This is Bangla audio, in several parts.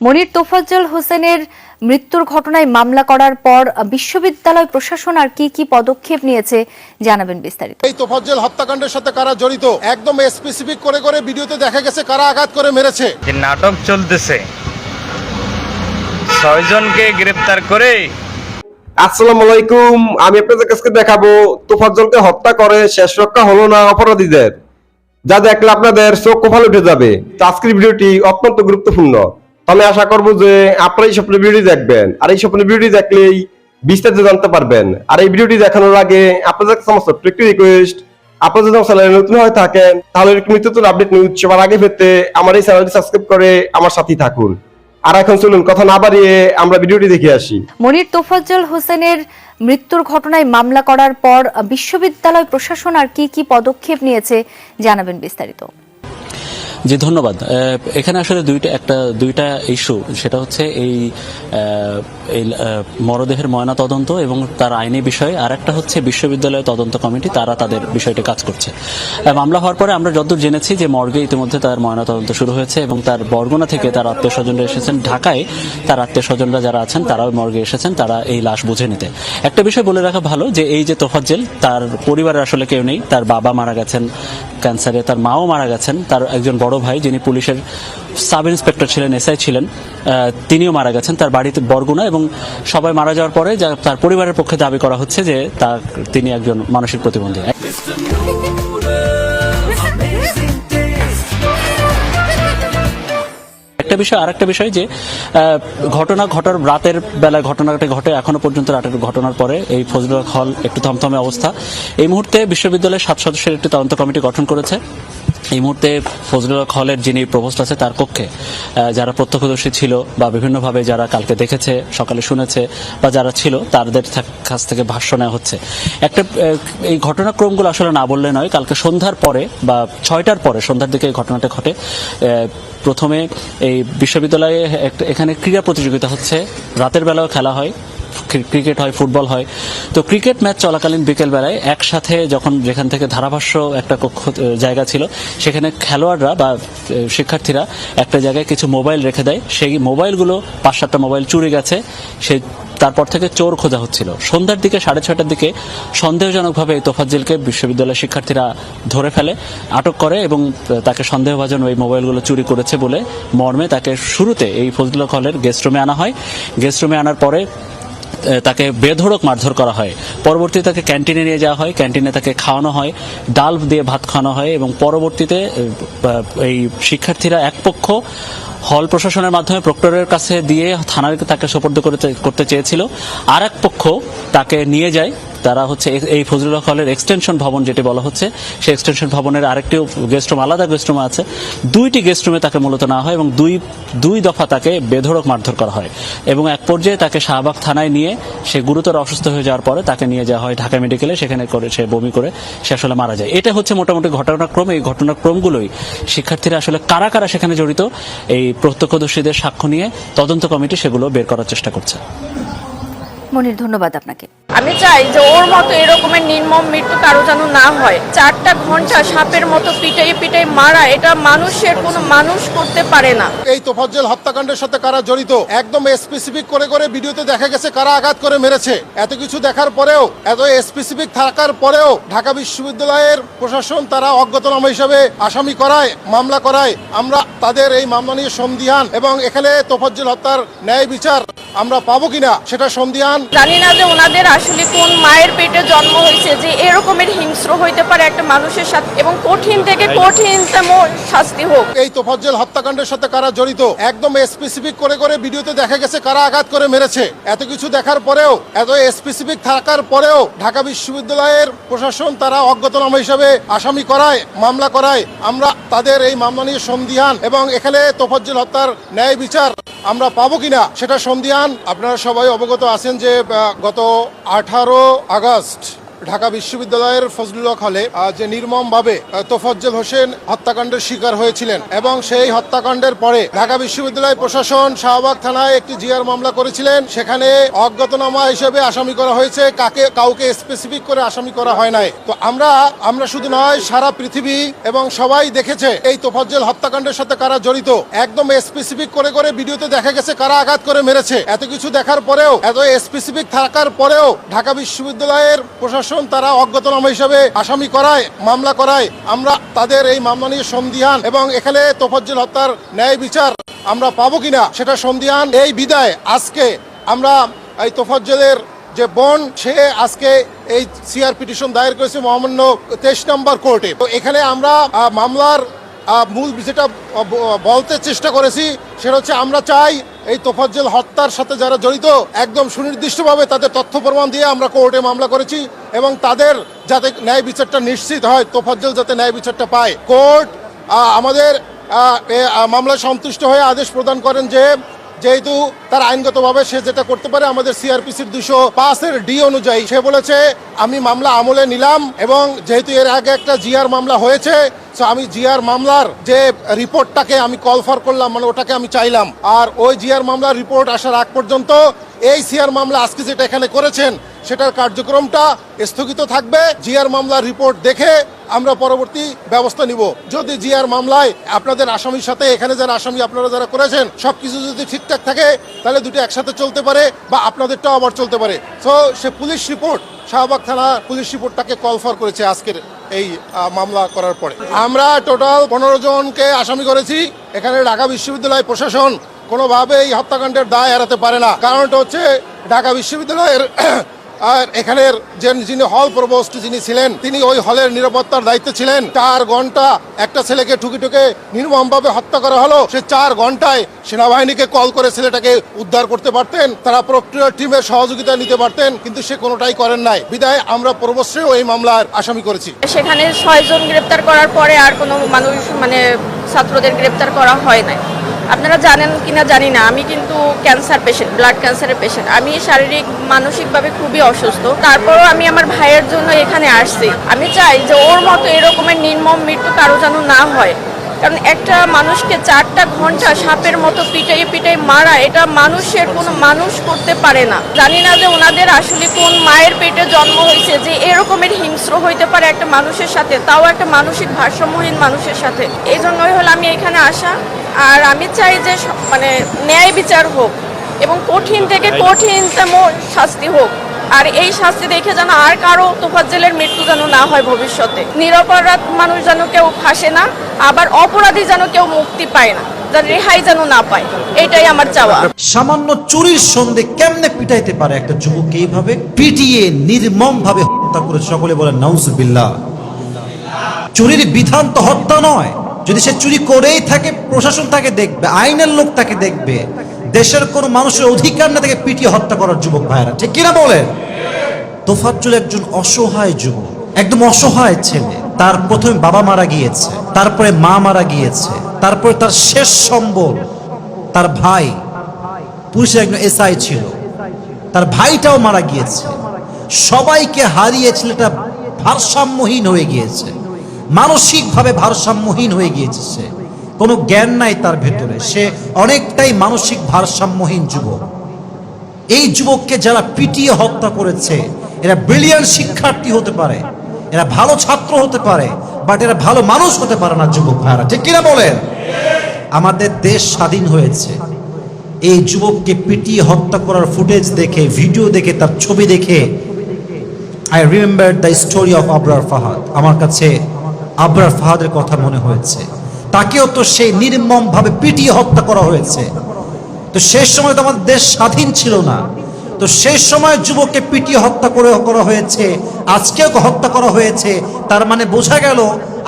মনির তোফাজ্জল হোসেনের মৃত্যুর ঘটনায় মামলা করার পর বিশ্ববিদ্যালয় প্রশাসন আর কি কি পদক্ষেপ নিয়েছে জানাবেন বিস্তারিত। এই তোফাজ্জল হত্যাকাণ্ডের সাথে কারা জড়িত? একদম স্পেসিফিক করে করে ভিডিওতে দেখা গেছে কারা আঘাত করে মেরেছে। যে নাটক চলতেছে ছয়জনকে গ্রেপ্তার করে আসসালামু আলাইকুম আমি আপনাদের কাছে দেখাবো তোফাজ্জলকে হত্যা করে শেষ রক্ষা হলো না অপরাধীদের। যা দেখলে আপনাদের চোখ কপাল উঠে যাবে। আজকের ভিডিওটি অত্যন্ত গুরুত্বপূর্ণ। আমি আশা করব যে আপনারা এই স্বপ্নের ভিডিওটি দেখবেন। আর এই স্বপ্নের ভিডিওটি দেখলেই বিস্তারিত জানতে পারবেন। আর এই ভিডিওটি দেখানোর আগে আপনাদের সমস্ত রিকোয়েস্ট আপনারা যদি চ্যানেলে নতুন হয়ে থাকেন, তাহলে এরকম আপডেট নিউজ সবার আগে পেতে আমার এই চ্যানেলটি সাবস্ক্রাইব করে আমার সাথেই থাকুন। আর এখন চলুন, কথা না বাড়িয়ে আমরা ভিডিওটি দেখে আসি। মনির তোফাজ্জল হোসেনের মৃত্যুর ঘটনায় মামলা করার পর বিশ্ববিদ্যালয় প্রশাসন আর কি কি পদক্ষেপ নিয়েছে জানাবেন বিস্তারিত। জি, ধন্যবাদ। এখানে আসলে দুইটা, একটা, দুইটা ইস্যু সেটা হচ্ছে এই এই মরদেহের ময়না তদন্ত এবং তার আইনি বিষয়। আর একটা হচ্ছে বিশ্ববিদ্যালয় তদন্ত কমিটি, তারা তাদের বিষয়টি কাজ করছে। মামলা হওয়ার পরে আমরা যতদূর জেনেছি যে মর্গে ইতিমধ্যে তার ময়না তদন্ত শুরু হয়েছে এবং তার বরগুনা থেকে তার আত্মীয় স্বজনরা এসেছেন। ঢাকায় তার আত্মীয় স্বজনরা যারা আছেন, তারাও মর্গে এসেছেন, তারা এই লাশ বুঝে নিতে। একটা বিষয় বলে রাখা ভালো যে এই যে তোফাজ্জেল, তার পরিবারের আসলে কেউ নেই। তার বাবা মারা গেছেন, ক্যান্সারে, তার মাও মারা গেছেন। তার একজন বড় ভাই যিনি পুলিশের সাব ইন্সপেক্টর ছিলেন, এসআই ছিলেন তিনিও মারা গেছেন। তার বাড়িতে বরগুনা এবং সবাই মারা যাওয়ার পরে যা- তার পরিবারের পক্ষে দাবি করা হচ্ছে যে তার তিনি একজন মানসিক প্রতিবন্ধী। একটা বিষয় আর একটা বিষয় যে ঘটনা ঘটার রাতের বেলায় ঘটনাটা ঘটে এখনও পর্যন্ত রাতের ঘটনার পরে এই ফজলুল হল একটু থমথমে অবস্থা। এই মুহূর্তে বিশ্ববিদ্যালয়ের সাত সদস্যের একটি তদন্ত কমিটি গঠন করেছে। এই মুহূর্তে ফজলুল হক হলের যিনি প্রভোস্ট আছে, তার কক্ষে যারা প্রত্যক্ষদর্শী ছিল বা বিভিন্নভাবে যারা কালকে দেখেছে, সকালে শুনেছে বা যারা ছিল, তাদের কাছ থেকে ভাষ্য নেওয়া হচ্ছে। একটা এই ঘটনাক্রমগুলো আসলে না বললে নয়, কালকে সন্ধ্যার পরে বা ছয়টার পরে, সন্ধ্যার দিকে এই ঘটনাটা ঘটে। প্রথমে এই বিশ্ববিদ্যালয়ে এখানে ক্রীড়া প্রতিযোগিতা হচ্ছে, রাতের বেলাও খেলা হয়। ক্রিকেট হয়, ফুটবল হয়। তো ক্রিকেট ম্যাচ চলাকালীন বিকেল বেলায় একসাথে যখন যেখান থেকে ধারাভাষ্য একটা কক্ষ জায়গা ছিল, সেখানে খেলোয়াড়রা বা শিক্ষার্থীরা একটা জায়গায় কিছু মোবাইল রেখে দেয়। সেই মোবাইলগুলো পাঁচ সাতটা মোবাইল চুরি গেছে সেই তারপর থেকে চোর খোঁজা হচ্ছিল। সন্ধ্যার দিকে সাড়ে ছয়টার দিকে সন্দেহজনকভাবে এই তোফাজ্জিলকে বিশ্ববিদ্যালয়ের শিক্ষার্থীরা ধরে ফেলে, আটক করে এবং তাকে সন্দেহভাজন ওই মোবাইলগুলো চুরি করেছে বলে মর্মে তাকে শুরুতে এই ফজলুল হলের গেস্ট রুমে আনা হয়। গেস্ট রুমে আনার পরে তাকে বেধড়ক মারধর করা হয়। পরবর্তীতে তাকে ক্যান্টিনে নিয়ে যাওয়া হয়। ক্যান্টিনে তাকে খাওয়ানো হয়, ডাল দিয়ে ভাত খাওয়ানো হয় এবং পরবর্তীতে এই শিক্ষার্থীরা এক পক্ষ হল প্রশাসনের মাধ্যমে প্রক্টরের কাছে দিয়ে থানার তাকে সোপর্দ করতে করতে চেয়েছিল। আর এক পক্ষ তাকে নিয়ে যায় তারা হচ্ছে এই ফজলুল হক হলের এক্সটেনশন ভবন যেটি বলা হচ্ছে, সেই এক্সটেনশন ভবনের আরেকটি গেস্ট রুম আলাদা গেস্ট রুম আছে। দুইটি গেস্ট রুমে তাকে মূলত নেওয়া হয় এবং দুই দুই দফা তাকে বেধড়ক মারধর করা হয়। এবং এক পর্যায়ে তাকে শাহবাগ থানায় নিয়ে সে গুরুতর অসুস্থ হয়ে যাওয়ার পরে তাকে নিয়ে যাওয়া হয় ঢাকা মেডিকেলে, সেখানে করে সে বমি করে সে আসলে মারা যায়। এটা হচ্ছে মোটামুটি ঘটনাক্রম। এই ঘটনাক্রমগুলোই শিক্ষার্থীরা আসলে কারা কারা সেখানে জড়িত, এই প্রত্যক্ষদর্শীদের সাক্ষ্য নিয়ে তদন্ত কমিটি সেগুলো বের করার চেষ্টা করছে। মনির ধন্যবাদ আপনাকে। আমি চাই যে ওর মতো এরকমের নির্মম মৃত্যু কারও যেন না হয়। চারটা ঘণ্টা সাপের মতো পিটাই পিটাই মারা এটা মানুষের কোনো মানুষ করতে পারে না। এই তোফাজ্জল হত্যাকাণ্ডের সাথে কারা জড়িত? একদম স্পেসিফিক করে করে ভিডিওতে দেখা গেছে কারা আঘাত করে মেরেছে। এত কিছু দেখার পরেও এত স্পেসিফিক থাকার পরেও ঢাকা বিশ্ববিদ্যালয়ের প্রশাসন তারা অজ্ঞাতনামা হিসেবে আসামি করায় মামলা করায়। আমরা তাদের এই মামলা নিয়ে সন্দিহান এবং এখানে তোফাজ্জল হত্যার ন্যায় বিচার আমরা পাবো কিনা সেটা সন্দিহান। জানি না যে ওনাদের আসলে কোন মায়ের পেটে জন্ম হয়েছে যে এরকমের হিংস্র হইতে পারে একটা মানুষের সাথে এবং কঠিন থেকে কঠিনতম শাস্তি হোক। এই তোফাজ্জল হত্যাকাণ্ডের সাথে কারা জড়িত? একদম স্পেসিফিক করে করে ভিডিওতে দেখা গেছে কারা আঘাত করে মেরেছে। এত কিছু দেখার পরেও এত স্পেসিফিক থাকার পরেও ঢাকা বিশ্ববিদ্যালয়ের প্রশাসন তারা অজ্ঞাতনামা হিসাবে আসামি করায় মামলা করায়। আমরা তাদের এই মামলা নিয়ে সন্দিহান এবং এখানে তোফাজ্জল হত্যার ন্যায় বিচার আমরা পাবো কিনা সেটা সন্দিহান। আপনারা সবাই অবগত আছেন যে গত আঠারো আগস্ট ঢাকা বিশ্ববিদ্যালয়ের ফজলুল হলে যে নির্মমভাবে আহ, তোফজ্জল হোসেন হত্যাকাণ্ডের শিকার হয়েছিলেন এবং সেই হত্যাকাণ্ডের পরে ঢাকা বিশ্ববিদ্যালয় প্রশাসন শাহবাগ থানায় একটি জিআর মামলা করেছিলেন। সেখানে অজ্ঞাতনামা হিসেবে আসামি করা হয়েছে। কাকে কাউকে স্পেসিফিক করে আসামি করা হয় নাই। তো আমরা আমরা শুধু নয় সারা পৃথিবী এবং সবাই দেখেছে এই তোফজ্জল হত্যাকাণ্ডের সাথে কারা জড়িত। একদম স্পেসিফিক করে করে ভিডিওতে দেখা গেছে কারা আঘাত করে মেরেছে। এত কিছু দেখার পরেও এত স্পেসিফিক থাকার পরেও ঢাকা বিশ্ববিদ্যালয়ের প্রশাসন তারা অজ্ঞাতনামা হিসেবে আসামি করায়, মামলা করায়। আমরা তাদের এই মামলা নিয়ে সন্ধিহান এবং এখানে তোফজ্জল হত্যার ন্যায় বিচার আমরা পাবো কিনা সেটা সন্ধিহান এই বিদায় আজকে আমরা এই তোফাজ্জলের যে বোন, সে আজকে এই সিআর পিটিশন দায়ের করেছে মহামান্য তেইশ নম্বর কোর্টে। তো এখানে আমরা মামলার মূল যেটা বলতে চেষ্টা করেছি, সেটা হচ্ছে আমরা চাই এই তোফাজ্জল হত্যার সাথে যারা জড়িত, একদম সুনির্দিষ্টভাবে তাদের তথ্য প্রমাণ দিয়ে আমরা কোর্টে মামলা করেছি এবং তাদের যাতে ন্যায় বিচারটা নিশ্চিত হয়, তোফাজ্জল যাতে ন্যায় বিচারটা পায়। কোর্ট আমাদের মামলা মামলায় সন্তুষ্ট হয়ে আদেশ প্রদান করেন যে যেহেতু তার আইনগতভাবে সে যেটা করতে পারে, আমাদের সিআরপিসির দুশো পাঁচের ডি অনুযায়ী, সে বলেছে, আমি মামলা আমলে নিলাম এবং যেহেতু এর আগে একটা জিআর মামলা হয়েছে সো আমি জিআর মামলার যে রিপোর্টটাকে আমি কল ফর করলাম মানে ওটাকে আমি চাইলাম। আর ওই জিআর মামলার রিপোর্ট আসার আগ পর্যন্ত এই সিআর মামলা আজকে যেটা এখানে করেছেন, সেটার কার্যক্রমটা স্থগিত থাকবে। জিআর মামলার রিপোর্ট দেখে আমরা পরবর্তী ব্যবস্থা নিব। যদি জিআর মামলায় আপনাদের আসামির সাথে, এখানে যারা আসামি আপনারা যারা করেছেন, সবকিছু যদি ঠিকঠাক থাকে, তাহলে দুটো একসাথে চলতে পারে বা আপনাদেরটাও আবার চলতে পারে। সো সে পুলিশ রিপোর্ট, শাহবাগ থানা পুলিশ রিপোর্টটাকে কল ফর করেছে আজকের এই মামলা করার পরে। আমরা টোটাল পনেরো জনকে আসামি করেছি। এখানে ঢাকা বিশ্ববিদ্যালয় প্রশাসন কোনোভাবে এই হত্যাকাণ্ডের দায় এড়াতে পারে না। কারণটা হচ্ছে ঢাকা বিশ্ববিদ্যালয়ের, আর এখানের যে যিনি হল প্রবোস্ট যিনি ছিলেন, তিনি ওই হলের নিরাপত্তার দায়িত্বে ছিলেন। চার ঘণ্টা একটা ছেলেকে ঠুকে ঠুকে নির্মমভাবে হত্যা করা হলো। সে চার ঘন্টায় সেনাবাহিনীকে কল করে ছেলেটাকে উদ্ধার করতে পারতেন, তারা প্রক্রিয়া টিমের সহযোগিতা নিতে পারতেন, কিন্তু সে কোনোটাই করেন নাই। বিদায়, আমরা প্রবশ্রেও এই মামলার আসামি করেছি। সেখানে ছয়জন গ্রেপ্তার করার পরে আর কোনো মানুষ মানে ছাত্রদের গ্রেপ্তার করা হয় নাই। আপনারা জানেন কিনা জানি না, আমি কিন্তু ক্যান্সার পেশেন্ট ব্লাড ক্যান্সারের পেশেন্ট আমি শারীরিক, মানসিকভাবে খুবই অসুস্থ। তারপরও আমি আমার ভাইয়ের জন্য এখানে আসছি। আমি চাই যে ওর মতো এরকমের নির্মম মৃত্যু কারও যেন না হয়। কারণ একটা মানুষকে চারটা ঘণ্টা সাপের মতো পিটাই পিটাই মারা, এটা মানুষের কোনো মানুষ করতে পারে না। জানি না যে ওনাদের আসলে কোন মায়ের পেটে জন্ম হয়েছে, যে এরকমের হিংস্র হইতে পারে একটা মানুষের সাথে, তাও একটা মানসিক ভারসাম্যহীন মানুষের সাথে। এই জন্যই হলো আমি এখানে আসা। আর আমি চাই যে মানে ন্যায় বিচার হোক এবং কঠিন থেকে কঠিনতম শাস্তি হোক। আর এই শাস্তি দেখে যেন আর কারও তোফাজ্জেলের মৃত্যু যেন না হয় ভবিষ্যতে। নিরপরাধ মানুষ যেন কেউ ফাঁসে না আবার অপরাধী যেন কেউ মুক্তি পায় না যেন রেহাই যেন না পায়। এটাই আমার চাওয়া। সামান্য চুরির সন্ধে কেমনে পিটাইতে পারে একটা যুবককে এইভাবে? পিটিয়ে নির্মম ভাবে হত্যা করে সকলে বলে নাউজুবিল্লাহ। চুরির বিধান তো হত্যা নয়। যদি সে চুরি করেই থাকে, প্রশাসন তাকে দেখবে, আইনের লোক তাকে দেখবে। দেশের কোনো মানুষের অধিকার না তাকে পিটিয়ে হত্যা করার যুবক ভাইরা ঠিক কিনা বলেন? তোফাজ্জুল একজন অসহায় যুবক, একদম অসহায় ছেলে। তার প্রথমে বাবা মারা গিয়েছে, তারপরে মা মারা গিয়েছে, তারপরে তার শেষ সম্বল, তার ভাই। পুলিশের একজন এসআই ছিল, তার ভাইটাও মারা গিয়েছে। সবাইকে হারিয়ে ছেলেটা ভারসাম্যহীন হয়ে গিয়েছে। মানসিকভাবে ভারসাম্যহীন হয়ে গিয়েছে কোনো জ্ঞান নাই তার ভেতরে। সে অনেকটাই মানসিক ভারসাম্যহীন যুবক। এই যুবককে যারা পিটিয়ে হত্যা করেছে, এরা ব্রিলিয়ান্ট শিক্ষার্থী হতে পারে, এরা ভালো ছাত্র হতে পারে বাট এরা ভালো মানুষ হতে পারে না যুবক ভাইরা ঠিক কিনা বলেন? আমাদের দেশ স্বাধীন হয়েছে। এই যুবককে পিটিয়ে হত্যা করার ফুটেজ দেখে ভিডিও দেখে, তার ছবি দেখে I remember the story of Abrar Fahad আমার কাছে আবরার ফাহাদের কথা মনে হয়েছে। তাকেও তো সেই নির্মম ভাবে পিটিয়ে হত্যা করা হয়েছে। তো শেষ সময় তো আমাদের দেশ স্বাধীন ছিল না। তো শেষ সময় যুবককে পিটিয়ে হত্যা করে করা হয়েছে, আজকেও হত্যা করা হয়েছে। তার মানে বোঝা গেল,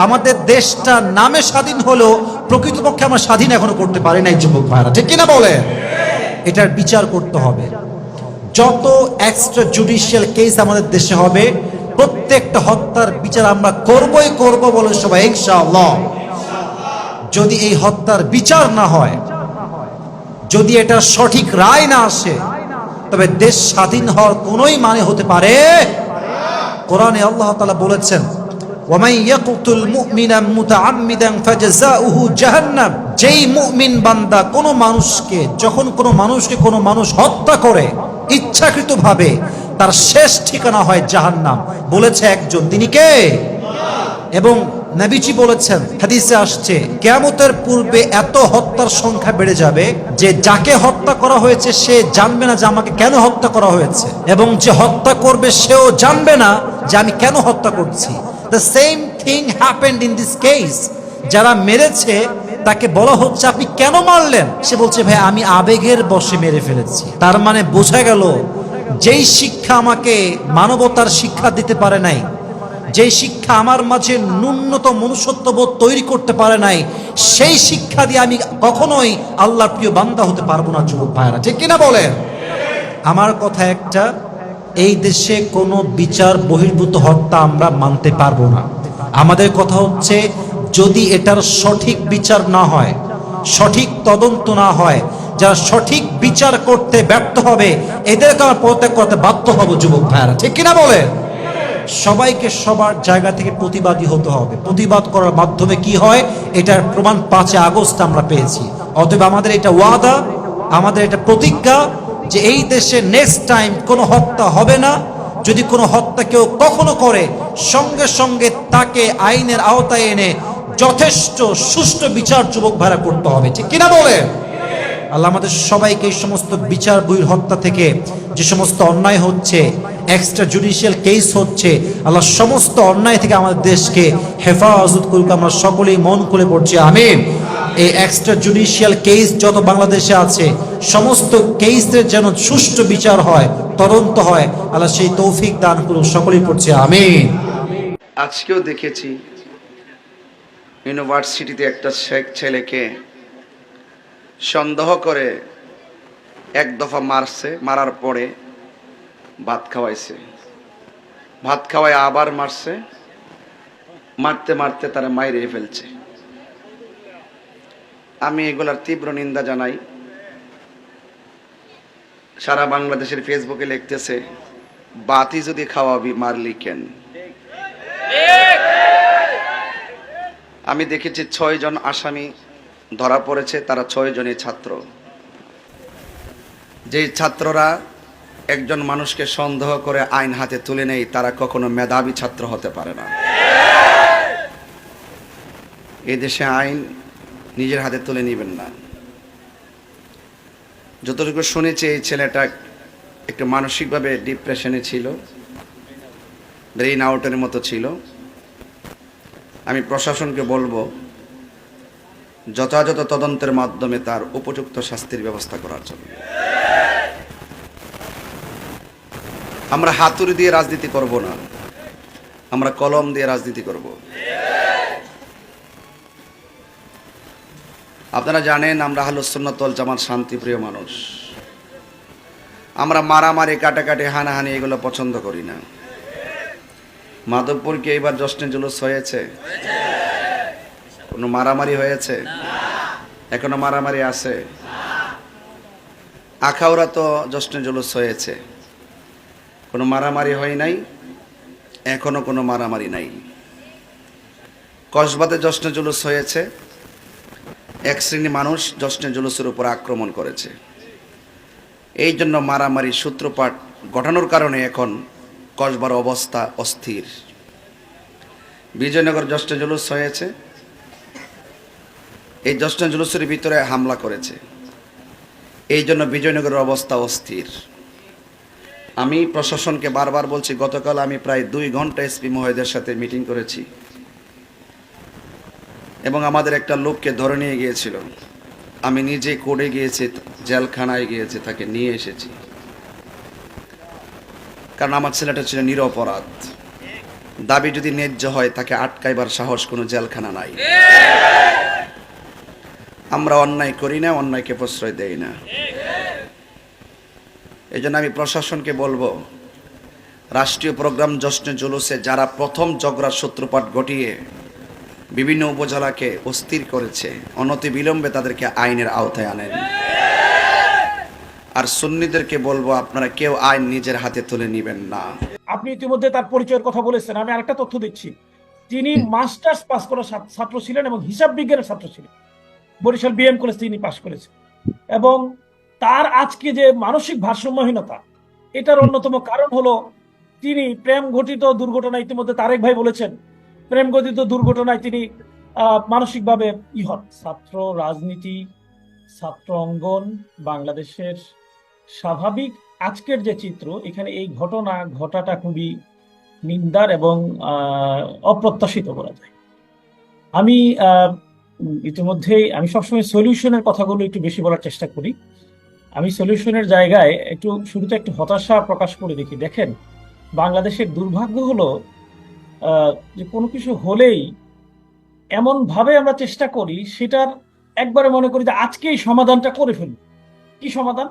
আমাদের দেশটা নামে স্বাধীন হলেও প্রকৃতপক্ষে আমরা স্বাধীন এখনও করতে পারি নাই যুবক ভাইরা। ঠিক কিনা বলে এটার বিচার করতে হবে। যত এক্সট্রা জুডিশিয়াল কেস আমাদের দেশে হবে প্রত্যেকটা হত্যার বিচার আমরা করবই করব বলে সবাই, ইনশাআল্লাহ। যদি এই হত্যার বিচার না হয়, যদি এটা সঠিক রায় না আসে, তবে দেশ স্বাধীন হওয়ার কোনোই মানে হতে পারে? কোরআনে আল্লাহ তালা বলেছেন ওয়ামাই ইয়াকতুল মুমিনান মুতাআম্মিদান ফাজাযাউহু জাহান্নাম। যেই মুমিন বান্দা কোন মানুষকে, যখন কোন মানুষকে কোন মানুষ হত্যা করে, ইচ্ছাকৃতভাবে, তার শেষ ঠিকানা হয় জাহান্নাম। বলেছে একজন, তিনি কে? এবং নবীজি বলেছেন, হাদিসে আসছে, কেয়ামতের পূর্বে এত হত্যার সংখ্যা বেড়ে যাবে যে যাকে হত্যা করা হয়েছে, সে জানবে না যে আমাকে কেন হত্যা করা হয়েছে। এবং যে হত্যা করবে, সেও জানবে না যে আমি কেন হত্যা করছি। The same thing happened in this case যারা মেরেছে, তাকে বলা হচ্ছে, আপনি কেন মারলেন? সে বলছে, ভাই, আমি আবেগের বশে মেরে ফেলেছি। তার মানে বোঝা গেল, যেই শিক্ষা আমাকে মানবতার শিক্ষা দিতে পারে নাই যে শিক্ষা আমার মাঝে ন্যূনতম মনুষ্যত্ববোধ তৈরি করতে পারে নাই, সেই শিক্ষা দিয়ে আমি কখনোই আল্লাহর প্রিয় বান্দা হতে পারব না, যুবক ভাইরা ঠিক কিনা বলেন? আমার কথা একটা এই দেশে কোনো বিচার বহির্ভূত হত্যা আমরা মানতে পারব না। আমাদের কথা হচ্ছে, যদি এটার সঠিক বিচার না হয়, সঠিক তদন্ত না হয়, যারা সঠিক বিচার করতে ব্যর্থ হবে, এদেরকে আমার পদত্যাগ করতে বাধ্য হব, যুবক ভাইরা ঠিক কিনা বলে সবাইকে সবার জায়গা থেকে প্রতিবাদী হতে হবে। প্রতিবাদ করার মাধ্যমে কি হয়? এটার প্রমাণ পাঁচে আগস্ট আমরা পেয়েছি। অতএব আমাদের এটা ওয়াদা, আমাদের এটা প্রতিজ্ঞা যে এই দেশে নেক্সট টাইম কোনো হত্যা হবে না। যদি কোনো হত্যা কেউ কখনো করে, সঙ্গে সঙ্গে তাকে আইনের আওতায় এনে যথেষ্ট সুষ্ঠু বিচার যুবক ভাড়া করতে হবে। ঠিক কিনা বলে? আল্লাহ আমাদের সবাইকে এই সমস্ত বিচার বহির হত্যা থেকে যে সমস্ত অন্যায় হচ্ছে এক্সট্রা জুডিশিয়াল কেস হচ্ছে, আল্লাহ সমস্ত অন্যায় থেকে আমাদের দেশকে হেফাজত করুক। আমরা সকলেই মন খুলে পড়ছি, আমিন। এই এক্সট্রা জুডিশিয়াল কেস যত বাংলাদেশে আছে, সমস্ত কেসের যেন সুষ্ঠু বিচার হয়, তদন্ত হয়, আল্লাহ সেই তৌফিক দান করুক, সকলেই পড়ছে, আমিন। আজকেও দেখেছি, ইউনিভার্সিটিতে একটা শেখ ছেলেকে সন্দেহ করে এক দফা মারছে, মারার পরে ভাত খাওয়াইছে। ভাত খাওয়াই আবার মারছে, মারতে মারতে তারা মাইরে ফেলছে। আমি এগুলার তীব্র নিন্দা জানাই। সারা বাংলাদেশের ফেসবুকে লিখতেছে, বাতি যদি খাওয়াবি, মারলি কেন? আমি দেখেছি ছয় জন আসামি ধরা পড়েছে, তারা ছয় জনই ছাত্র। যে ছাত্ররা একজন মানুষকে সন্দেহ করে আইন হাতে তুলে নেই তারা কখনো মেধাবী ছাত্র হতে পারে না। এদেশে আইন নিজের হাতে তুলে নেবেন না। যতটুকু শুনেছি, এই ছেলেটা একটু মানসিকভাবে ডিপ্রেশনে ছিল ব্রেইন আউটের মতো ছিল। আমি প্রশাসনকে বলব, যথাযথ তদন্তের মাধ্যমে তার উপযুক্ত শাস্তির ব্যবস্থা করার জন্য। আমরা হাতুড়ি দিয়ে রাজনীতি করব না। আমরা কলম দিয়ে রাজনীতি করব। আপনারা জানেন আমরা হালুসুন্নতল জামাত শান্তিপ্রিয় মানুষ। আমরা মারামারি, কাটাকাটি, হানাহানি এগুলো পছন্দ করি না। মাধবপুর কি এইবার জশ্নে জুলুস হয়েছে। কোনো মারামারি হয়েছে? এখনও মারামারি আছে? আখাউড়া তো জশ্নে জুলুস হয়েছে। কোনো মারামারি হয় নাই? এখনও কোনো মারামারি নাই। কসবাতে জশ্নে জুলুস হয়েছে। এক শ্রেণি মানুষ জশ্নে জুলুসের উপর আক্রমণ করেছে। এই জন্য মারামারি সূত্রপাত ঘটানোর কারণে এখন কসবার অবস্থা অস্থির। বিজয়নগর জশ্নে জুলুস হয়েছে। এই জশ্নে জুলুসের ভিতরে হামলা করেছে। এই জন্য বিজয়নগরের অবস্থা অস্থির। আমি প্রশাসনকে বারবার বলছি, গতকাল আমি প্রায় দুই ঘণ্টা এসপি মহোদয়ের সাথে মিটিং করেছি। এবং আমাদের একটা লোককে ধরে নিয়ে গিয়েছিল। আমি নিজে কোর্টে গিয়েছি, জেলখানায় গিয়েছি, তাকে নিয়ে এসেছি। কারণ আমার ছেলেটা ছিল নিরপরাধ। দাবি যদি ন্যায্য হয়, তাকে আটকাইবার সাহস কোনো জেলখানা নাই। আমরা অন্যায় করি না, অন্যায়কে প্রশ্রয় দেই না। এই জন্য আমি প্রশাসনকে বলব, রাষ্ট্রীয় প্রোগ্রাম জশ্নে জুলুসে যারা প্রথম ঝগড়ার সূত্রপাত ঘটিয়ে বিভিন্ন উপজেলাকে অস্থির করেছে অনতি বিলম্বে তাদেরকে আইনের আওতায় আনেন। আর সুন্নিদেরকে বলব আপনারা কেউ আইন নিজের হাতে তুলে নেবেন না। আপনি ইতিমধ্যে তার পরিচয়ের কথা বলেছেন আমি আরেকটা তথ্য দিচ্ছি। তিনি মাস্টার্স পাস করা ছাত্র- ছিলেন এবং হিসাব বিজ্ঞানের ছাত্র ছিলেন। বরিশাল বিএম কলেজ তিনি পাশ করেছেন। এবং তার আজকে যে মানসিক ভারসাম্যহীনতা এটার অন্যতম কারণ হলো তিনি প্রেম ঘটিত দুর্ঘটনা ইতিমধ্যে তারেক ভাই বলেছেন প্রেম ঘটিত দুর্ঘটনায় তিনি মানসিকভাবে ই ছাত্র রাজনীতি, ছাত্র অঙ্গন, বাংলাদেশের স্বাভাবিক আজকের যে চিত্র, এখানে এই ঘটনা, ঘটাটা খুবই নিন্দার এবং অপ্রত্যাশিত বলা যায়। আমি ইতিমধ্যেই আমি সবসময় সলিউশনের কথাগুলো একটু বেশি বলার চেষ্টা করি। আমি সলিউশনের জায়গায় একটু শুরুতে একটু হতাশা প্রকাশ করে দেখি। দেখেন, বাংলাদেশের দুর্ভাগ্য হলো যে কোনো কিছু হলেই এমন ভাবে আমরা চেষ্টা করি সেটার একবারে মনে করি যে আজকেই সমাধানটা করে ফেলব কি সমাধান?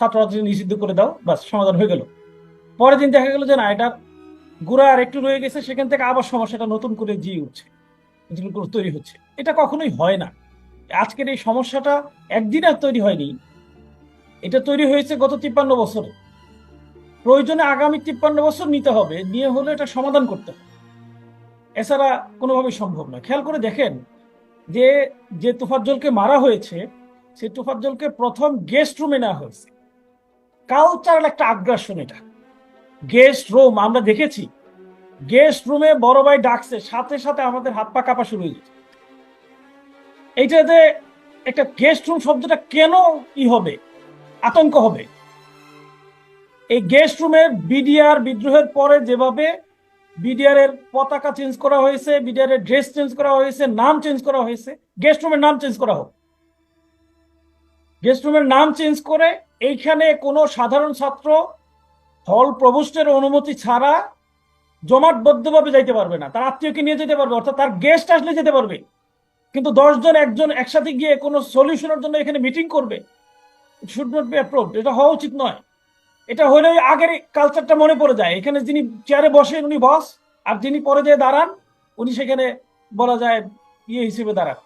ছাত্রছাত্রী নিষিদ্ধ করে দাও বাস সমাধান হয়ে গেল। পরের দিন দেখা গেল যে না এটার গোড়া আর একটু রয়ে গেছে সেখান থেকে আবার সমস্যাটা নতুন করে জিয়ে উঠছে নতুন করে তৈরি হচ্ছে। এটা কখনোই হয় না। আজকের এই সমস্যাটা একদিন আর তৈরি হয়নি। এটা তৈরি হয়েছে গত তিপ্পান্ন বছরে। প্রয়োজনে আগামী তিপ্পান্ন বছর নিতে হবে নিয়ে হলে এটা সমাধান করতে হবে। এছাড়া কোনোভাবেই সম্ভব নয়। খেয়াল করে দেখেন যে যে তোফাজ্জলকে মারা হয়েছে, সেই তোফাজ্জলকে প্রথম গেস্ট রুমে নেওয়া হয়েছে। কালচারাল একটা আগ্রাসন এটা। গেস্ট রুম আমরা দেখেছি। গেস্ট রুমে বড় ভাই ডাকছে, সাথে সাথে আমাদের হাত পা কাঁপা শুরু হয়ে গেছে এইটাতে একটা গেস্ট রুম শব্দটা কেন ই হবে? আতঙ্ক হবে। এই গেস্ট রুমের বিডিআর বিদ্রোহের পরে যেভাবে বিডিআর এর পতাকা চেঞ্জ করা হয়েছে বিডিআর এর ড্রেস চেঞ্জ করা হয়েছে, নাম চেঞ্জ করা হয়েছে। গেস্ট রুমের নাম চেঞ্জ করা হোক। গেস্ট রুমের নাম চেঞ্জ করে এইখানে কোনো সাধারণ ছাত্র হল প্রভোস্টের অনুমতি ছাড়া জমাটবদ্ধভাবে যাইতে পারবে না। তার আত্মীয়কে নিয়ে যেতে পারবে, অর্থাৎ তার গেস্ট আসলে যেতে পারবে। কিন্তু দশজন, একজন একসাথে গিয়ে কোনো সলিউশনের জন্য এখানে মিটিং করবে শুড নট বি অ্যাপ্রুভড এটা হওয়া উচিত নয়। এটা হলে আগের কালচারটা মনে পড়ে যায়। এখানে যিনি চেয়ারে বসেন উনি বস আর যিনি পরে যেয়ে দাঁড়ান, উনি সেখানে বলা যায় ইয়ে হিসেবে দাঁড়ান।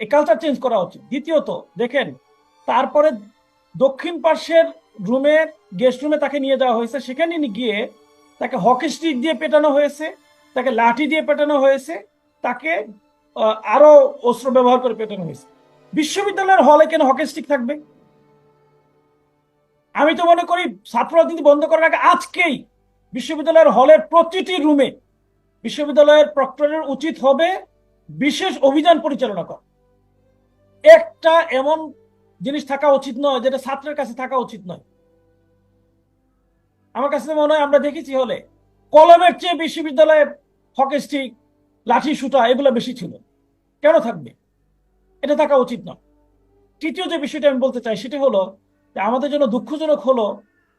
এই কালচার চেঞ্জ করা উচিত। দ্বিতীয়ত, দেখেন, তারপরে দক্ষিণ পার্শ্বের রুমে গেস্ট রুমে তাকে নিয়ে যাওয়া হয়েছে। সেখানে গিয়ে তাকে হকি স্টিক দিয়ে পেটানো হয়েছে, তাকে লাঠি দিয়ে পেটানো হয়েছে, তাকে আরও অস্ত্র ব্যবহার করে পেটানো হয়েছে। বিশ্ববিদ্যালয়ের হলে কেন হকি স্টিক থাকবে? আমি তো মনে করি ছাত্র রাজনীতি বন্ধ করার আগে আজকেই বিশ্ববিদ্যালয়ের হলের প্রতিটি রুমে বিশ্ববিদ্যালয়ের প্রক্টরের উচিত হবে বিশেষ অভিযান পরিচালনা করা। একটা এমন জিনিস থাকা উচিত নয় যেটা ছাত্রের কাছে থাকা উচিত নয়। আমার কাছে মনে হয় আমরা দেখেছি হলে কলমের চেয়ে বিশ্ববিদ্যালয়ে হকি স্টিক, লাঠি সুতা এগুলো বেশি ছিল। কেন থাকবে? এটা থাকা উচিত নয়। তৃতীয় যে বিষয়টা আমি বলতে চাই সেটা হলো আমাদের জন্য দুঃখজনক হলো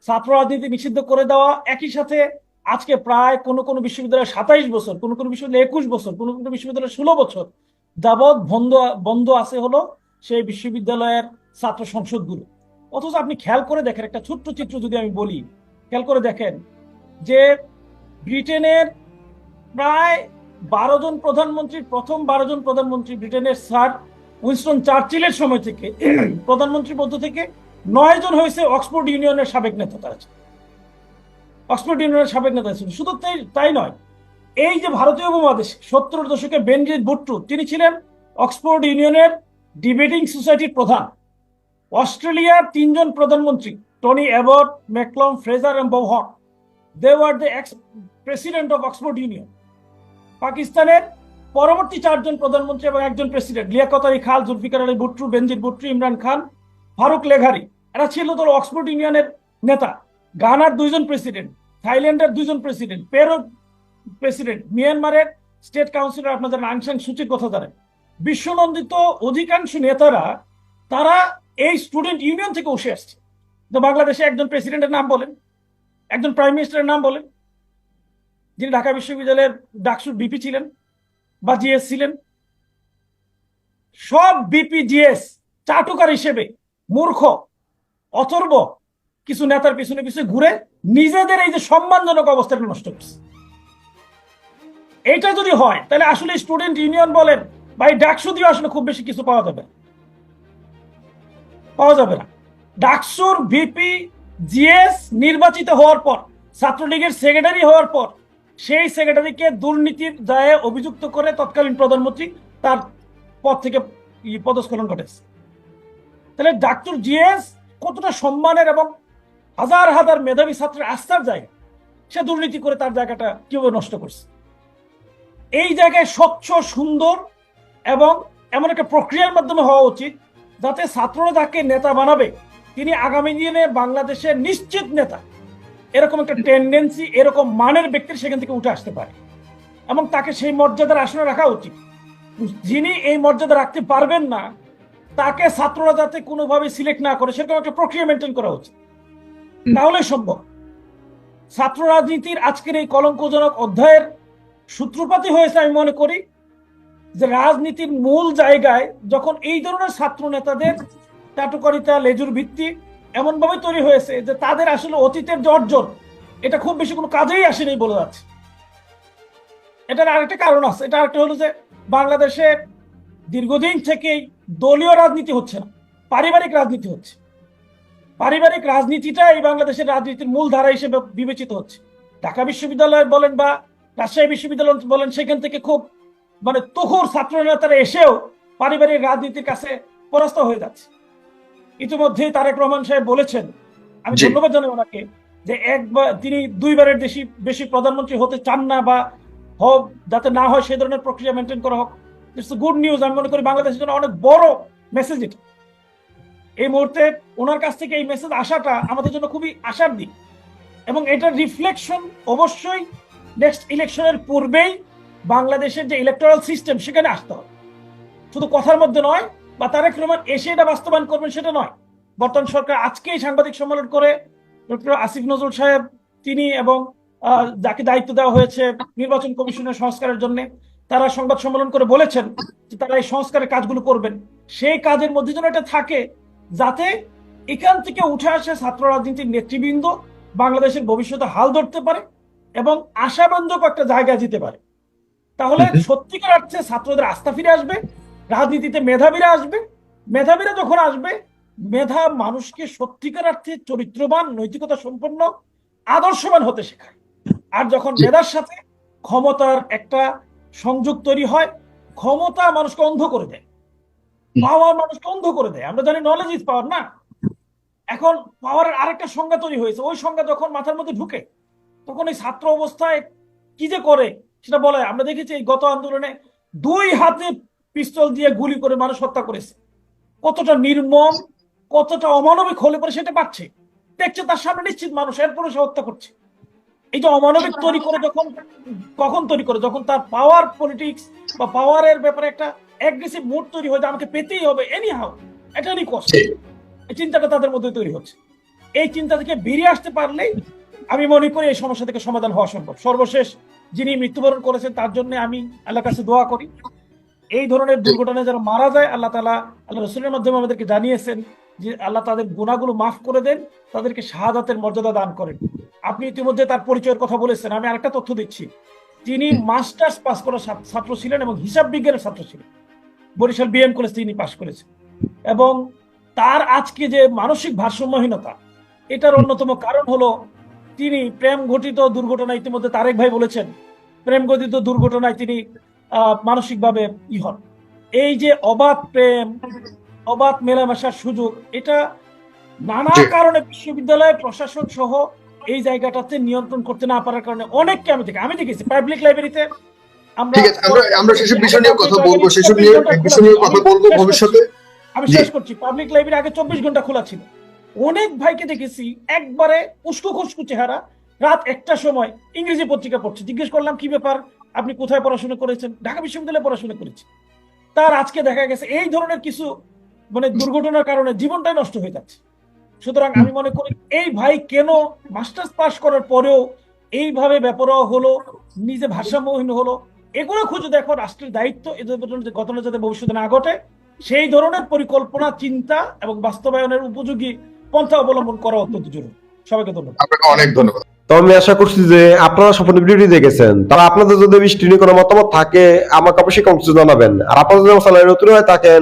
ছাত্র রাজনীতি নিষিদ্ধ করে দেওয়া একই সাথে আজকে প্রায় কোনো কোনো বিশ্ববিদ্যালয়ে সাতাইশ বছর, কোনো কোনো বিশ্ববিদ্যালয়ে একুশ বছর, কোনো কোনো বিশ্ববিদ্যালয়ে ষোলো বছর যাবৎ বন্ধ বন্ধ আছে হলো সেই বিশ্ববিদ্যালয়ের ছাত্র সংসদগুলো। অথচ আপনি খেয়াল করে দেখেন, একটা ছোট্ট চিত্র যদি আমি বলি, খেয়াল করে দেখেন যে ব্রিটেনের প্রায় বারো জন প্রধানমন্ত্রী প্রথম বারো জন প্রধানমন্ত্রী ব্রিটেনের স্যার উইনস্টন চার্চিলের সময় থেকে, প্রধানমন্ত্রীর মধ্য থেকে নয় জন হয়েছে অক্সফোর্ড ইউনিয়নের সাবেক নেতা তারা। অক্সফোর্ড ইউনিয়নের সাবেক নেতা ছিল। শুধু তাই নয়, এই যে ভারতীয় উপমহাদেশ, সত্তর দশকে বেনজিৎ ভুট্টু, তিনি ছিলেন অক্সফোর্ড ইউনিয়নের ডিবেটিং সোসাইটির প্রধান। অস্ট্রেলিয়ার তিনজন প্রধানমন্ত্রী, টনি অ্যাবট, ম্যাকলম ফ্রেজার এবং Bob Hawke they were the ex president of Oxford Union. পাকিস্তানের পরবর্তী চারজন প্রধানমন্ত্রী এবং একজন প্রেসিডেন্ট লিয়াকত আলী খাল, জুলফিকার আলী ভুট্টু, বেনজির ভুট্টু, ইমরান খান, ফারুক লেঘারি। এরা ছিল তো অক্সফোর্ড ইউনিয়নের নেতা। গানার দুইজন প্রেসিডেন্ট, থাইল্যান্ডের দুইজন প্রেসিডেন্ট, পেরো প্রেসিডেন্ট, মিয়ানমারের স্টেট কাউন্সিলর আপনাদের আংসাং সূচির কথা জানেন বিশ্বনন্দিত অধিকাংশ নেতারা, তারা এই স্টুডেন্ট ইউনিয়ন থেকে উঠে আসছে। তো বাংলাদেশে একজন প্রেসিডেন্টের নাম বলেন, একজন প্রাইম মিনিস্টারের নাম বলেন, যিনি ঢাকা বিশ্ববিদ্যালয়ের ডাকসুর বিপি ছিলেন বা জিএস ছিলেন। সব বিপি জিএস, চাটুকার হিসেবে, মূর্খ অথর্ব কিছু নেতার পিছনে পিছনে ঘুরে নিজেদের এই যে সম্মানজনক অবস্থাটা নষ্ট করছে। এইটা যদি হয়, তাহলে আসলে স্টুডেন্ট ইউনিয়ন বলেন বা এই ডাকসু দিয়ে আসলে খুব বেশি কিছু পাওয়া যাবে পাওয়া যাবে না। ডাকসুর ভিপি জিএস নির্বাচিত হওয়ার পর, ছাত্রলীগের সেক্রেটারি হওয়ার পর, সেই সেক্রেটারিকে দুর্নীতির দায়ে অভিযুক্ত করে তৎকালীন প্রধানমন্ত্রী তার পদ থেকে পদস্খলন ঘটেছে। তাহলে ডাক্তার জিএস কতটা সম্মানের এবং হাজার হাজার মেধাবী ছাত্রের আস্থার জায়গা সে দুর্নীতি করে তার জায়গাটা কীভাবে নষ্ট করছে? এই জায়গায় স্বচ্ছ, সুন্দর এবং এমন একটা প্রক্রিয়ার মাধ্যমে হওয়া উচিত যাতে ছাত্ররা যাকে নেতা বানাবে। তিনি আগামী দিনে বাংলাদেশের নিশ্চিত নেতা। এরকম একটা টেন্ডেন্সি এরকম মানের ব্যক্তির সেখান থেকে উঠে আসতে পারে। এবং তাকে সেই মর্যাদার আসনে রাখা উচিত। যিনি এই মর্যাদা রাখতে পারবেন না তাকে ছাত্ররা যাতে কোনোভাবে সিলেক্ট না করে, সেরকম একটা প্রক্রিয়া মেনটেন করা উচিত। তাহলে সম্ভব। ছাত্র রাজনীতির আজকের এই কলঙ্কজনক অধ্যায়ের সূত্রপাতই হয়েছে আমি মনে করি যে রাজনীতির মূল জায়গায় যখন এই ধরনের ছাত্র নেতাদের চাটুকারিতা লেজুর ভিত্তি এমন ভাবে তৈরি হয়েছে যে তাদের আসলে অতীতের যে এটা খুব বেশি কোনো কাজেই আসেনি বলে যাচ্ছে। এটার আরেকটা কারণ আছে। এটা আরেকটা হলো যে বাংলাদেশে দীর্ঘদিন থেকেই দলীয় রাজনীতি হচ্ছে না পারিবারিক রাজনীতি হচ্ছে। পারিবারিক রাজনীতিটা এই বাংলাদেশের রাজনীতির মূল ধারা হিসেবে বিবেচিত হচ্ছে। ঢাকা বিশ্ববিদ্যালয় বলেন বা রাজশাহী বিশ্ববিদ্যালয় বলেন সেখান থেকে খুব মানে তুখুর ছাত্র নেতারা এসেও পারিবারিক রাজনীতির কাছে পরাস্ত হয়ে যাচ্ছে। ইতিমধ্যেই তারেক রহমান সাহেব বলেছেন আমি। ধন্যবাদ জানাই ওনাকে যে একবার তিনি দুইবারের বেশি বেশি প্রধানমন্ত্রী হতে চান না বা হোক যাতে না হয় সেই ধরনের প্রক্রিয়া মেনটেন করা হোক। ইটস গুড নিউজ আমি মনে করি বাংলাদেশের জন্য অনেক বড় মেসেজ এটা। এই মুহূর্তে ওনার কাছ থেকে এই মেসেজ আসাটা আমাদের জন্য খুবই আশার দিক। এবং রিফ্লেকশন অবশ্যই নেক্সট ইলেকশনের পূর্বেই বাংলাদেশের যে ইলেকটোরাল সিস্টেম সেখানে আসতে হবে। শুধু কথার মধ্যে নয়, বা তারেক রহমান এসে এটা বাস্তবায়ন করবেন সেটা নয়। বর্তমান সরকার আজকেই সাংবাদিক সম্মেলন করে ডক্টর আসিফ নজরুল সাহেব, তিনি এবং যাকে দায়িত্ব দেওয়া হয়েছে নির্বাচন কমিশনের সংস্কারের জন্য তারা সংবাদ সম্মেলন করে বলেছেন যে তারা এই সংস্কারের কাজগুলো করবেন। সেই কাজের মধ্যে যেন এটা থাকে যাতে এখান থেকে উঠে আসে ছাত্র রাজনীতির নেতৃবৃন্দ বাংলাদেশের ভবিষ্যতে হাল ধরতে পারে এবং আশাব্যঞ্জক একটা জায়গা যেতে পারে। তাহলে সত্যিকার অর্থে ছাত্রদের আস্থা ফিরে আসবে রাজনীতিতে মেধাবীরা আসবে মেধাবীরা যখন আসবে মেধা মানুষকে সত্যিকার অর্থে চরিত্রবান নৈতিকতা সম্পন্ন আদর্শবান হতে শেখায়। আর যখন মেধার সাথে ক্ষমতার একটা সংযোগ তৈরি হয় ক্ষমতা মানুষকে অন্ধ করে দেয়। পাওয়ার মানুষকে অন্ধ করে দেয়। আমরা জানি নলেজ ইজ পাওয়ার না? এখন পাওয়ারের আরেকটা সংজ্ঞা তৈরি হয়েছে। ওই সংজ্ঞা যখন মাথার মধ্যে ঢুকে তখন এই ছাত্র অবস্থায় কি যে করে সেটা বলে। আমরা দেখেছি এই গত আন্দোলনে দুই হাতে পিস্তল দিয়ে গুলি করে মানুষ হত্যা করেছে। কতটা নির্মম কতটা অমানবিক হলে পরে সেটা পাচ্ছে। দেখছে তার সামনে নিশ্চিত মানুষ এরপরে সে হত্যা করছে। এই যে অমানবিক তৈরি করে যখন কখন তৈরি করে? যখন তার পাওয়ার পলিটিক্স বা পাওয়ারের ব্যাপারে একটা অ্যাগ্রেসিভ মুড তৈরি হয় যে আমাকে পেতেই হবে এনি হাউ এটা এনি কষ্ট এই চিন্তাটা তাদের মধ্যে তৈরি হচ্ছে। এই চিন্তা থেকে বেরিয়ে আসতে পারলেই আমি মনে করি এই সমস্যা থেকে সমাধান হওয়া সম্ভব। সর্বশেষ যিনি মৃত্যুবরণ করেছেন তার জন্য আমি আল্লাহর কাছে দোয়া করি। এই ধরনের দুর্ঘটনায় যারা মারা যায় আল্লাহ তালা আল্লাহ রসুলের মাধ্যমে আমাদেরকে জানিয়েছেন যে আল্লাহ তাদের গুণাগুলো মাফ করে দেন তাদেরকে শাহাদাতের মর্যাদা দান করেন। আপনি ইতিমধ্যে তার পরিচয়ের কথা বলেছেন আমি আরেকটা তথ্য দিচ্ছি। তিনি মাস্টার্স পাস করা ছাত্র- ছিলেন এবং হিসাব বিজ্ঞানের ছাত্র ছিলেন। বরিশাল বিএম কলেজ তিনি পাশ করেছেন। এবং তার আজকে যে মানসিক ভারসাম্যহীনতা এটার অন্যতম কারণ হলো তিনি প্রেম ঘটিত দুর্ঘটনা ইতিমধ্যে তারেক ভাই বলেছেন প্রেম ঘটিত দুর্ঘটনায় তিনি মানসিকভাবে ই হন। এই যে অবাধ প্রেম অবাধ মেলামেশার সুযোগ। এটা নানা কারণে বিশ্ববিদ্যালয় প্রশাসন সহ এই জায়গাটাতে নিয়ন্ত্রণ করতে না পারার কারণে অনেককে আমি দেখি আমি দেখেছি পাবলিক লাইব্রেরিতে আমরা আমরা আমরা সেসব বিষয় নিয়ে কথা বলব সেসব নিয়ে বিষয় নিয়ে কথা বলব ভবিষ্যতে। আমি শেষ করছি। পাবলিক লাইব্রেরি আগে চব্বিশ ঘণ্টা খোলা ছিল। অনেক ভাইকে দেখেছি একবারে উস্কো খুস্কু চেহারা। রাত একটার সময় ইংরেজি পত্রিকা পড়ছে। জিজ্ঞেস করলাম কি ব্যাপার? আপনি কোথায় পড়াশোনা করেছেন? ঢাকা বিশ্ববিদ্যালয়ে পড়াশোনা করেছি। তার আজকে দেখা গেছে এই ধরনের কিছু মানে দুর্ঘটনার কারণে জীবনটাই নষ্ট হয়ে যাচ্ছে। সুতরাং আমি মনে করি এই ভাই কেন মাস্টার্স পাস করার পরেও এইভাবে ব্যাপারও হলো নিজে ভাষামহীন হলো এগুলো খুঁজে দেখো রাষ্ট্রের দায়িত্ব এদের যে ঘটনা যাতে ভবিষ্যতে না ঘটে সেই ধরনের পরিকল্পনা চিন্তা এবং বাস্তবায়নের উপযোগী পন্থা অবলম্বন করা অত্যন্ত জরুরি। সবাইকে ধন্যবাদ। আপনাকে অনেক ধন্যবাদ। তো আমি আশা করছি যে আপনারা সম্পূর্ণ ভিডিওটি দেখেছেন। তারা আপনাদের যদি বৃষ্টি নিয়ে কোনো মতামত থাকে আমাকে অবশ্যই কমেন্টে জানাবেন। আর আপনারা যদি চ্যানেলে নতুন হয়ে থাকেন